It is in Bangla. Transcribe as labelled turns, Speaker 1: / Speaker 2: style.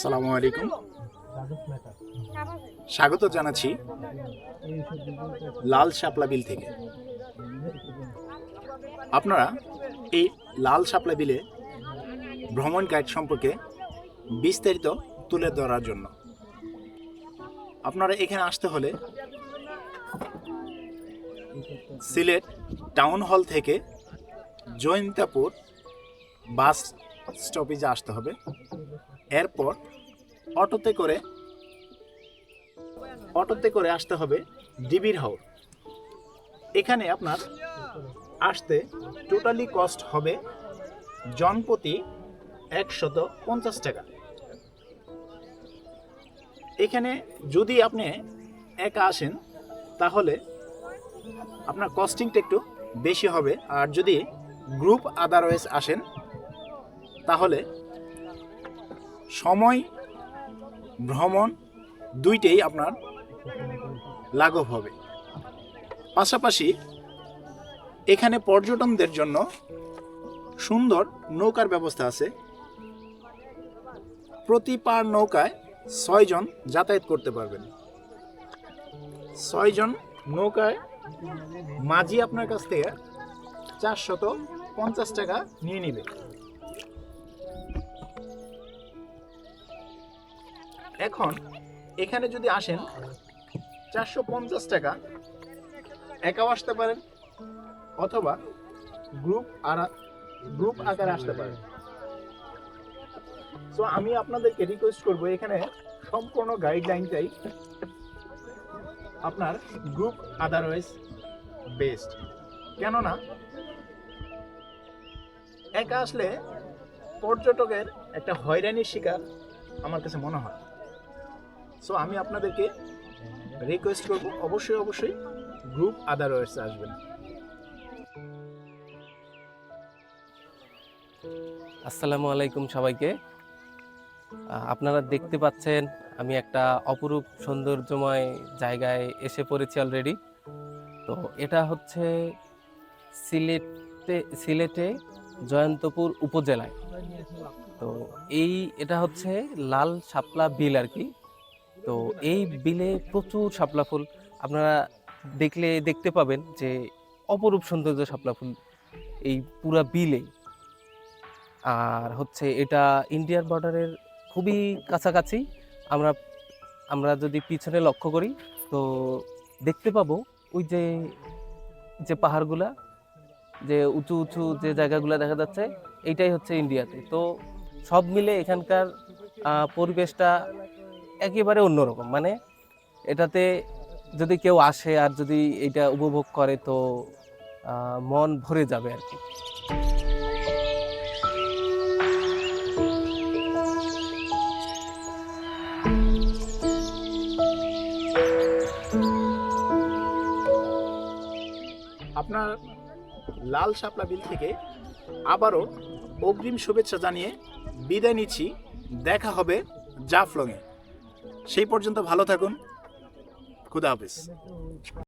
Speaker 1: সালামু আলাইকুম। স্বাগত জানাচ্ছি লাল শাপলা বিল থেকে। আপনারা এই লাল শাপলা বিলে ভ্রমণ গাইড সম্পর্কে বিস্তারিত তুলে ধরার জন্য। আপনারা এখানে আসতে হলে সিলেট টাউন হল থেকে জয়ন্তাপুর বাস স্টপেজে আসতে হবে। এরপর অটোতে করে অটোতে করে আসতে হবে ডিবির হাওর। এখানে আপনার আসতে টোটালি কস্ট হবে জনপ্রতি একশত পঞ্চাশ টাকা। এখানে যদি আপনি একা আসেন, তাহলে আপনার কস্টিংটা একটু বেশি হবে। আর যদি গ্রুপ আদারওয়াইজ আসেন, তাহলে সময়, ভ্রমণ দুইটাই আপনার লাঘব হবে। পাশাপাশি এখানে পর্যটনদের জন্য সুন্দর নৌকার ব্যবস্থা আছে। প্রতি পার নৌকায় ছয়জন যাতায়াত করতে পারবেন। ছয়জন নৌকায় মাঝি আপনার কাছ থেকে চারশত পঞ্চাশ টাকা নিয়ে নিবে। এখন এখানে যদি আসেন, চারশো পঞ্চাশ টাকা একাও আসতে পারেন, অথবা গ্রুপ আর গ্রুপ আকারে আসতে পারেন। সো আমি আপনাদেরকে রিকোয়েস্ট করব, এখানে সম্পূর্ণ গাইডলাইনটাই আপনার গ্রুপ আদারওয়াইজ বেস্ট কেননা, একা আসলে পর্যটকের একটা হয়রানির শিকার আমার কাছে মনে হয়। সো আমি আপনাদেরকে রিকোয়েস্ট করব। অবশ্যই অবশ্যই গ্রুপ আদারওয়াইজ আসবেন।
Speaker 2: আসসালামু আলাইকুম সবাইকে। আপনারা দেখতে পাচ্ছেন, আমি একটা অপরূপ সৌন্দর্যময় জায়গায় এসে পড়েছি অলরেডি তো এটা হচ্ছে সিলেটে সিলেটে জয়ন্তপুর উপজেলায়। তো এই, এটা হচ্ছে লাল শাপলা বিল আর কি। তো এই বিলে প্রচুর শাপলা ফুল আপনারা দেখলে দেখতে পাবেন যে অপরূপ সৌন্দর্য শাপলা ফুল এই পুরা বিলে। আর হচ্ছে এটা ইন্ডিয়ার বর্ডারের খুবই কাছাকাছি। আমরা আমরা যদি পিছনে লক্ষ্য করি, তো দেখতে পাবো ওই যে যে পাহাড়গুলা, যে উঁচু উঁচু যে জায়গাগুলো দেখা যাচ্ছে, এইটাই হচ্ছে ইন্ডিয়াতে। তো সব মিলে এখানকার পরিবেশটা একেবারে অন্যরকম। মানে এটাতে যদি কেউ আসে আর যদি এটা উপভোগ করে তো মন ভরে যাবে আর কি।
Speaker 1: আপনার লাল শাপলা বিল থেকে আবারও অগ্রিম শুভেচ্ছা জানিয়ে বিদায় নিচ্ছি। দেখা হবে জাফলংয়ে। সেই পর্যন্ত ভালো থাকুন। খুদা হাফিজ।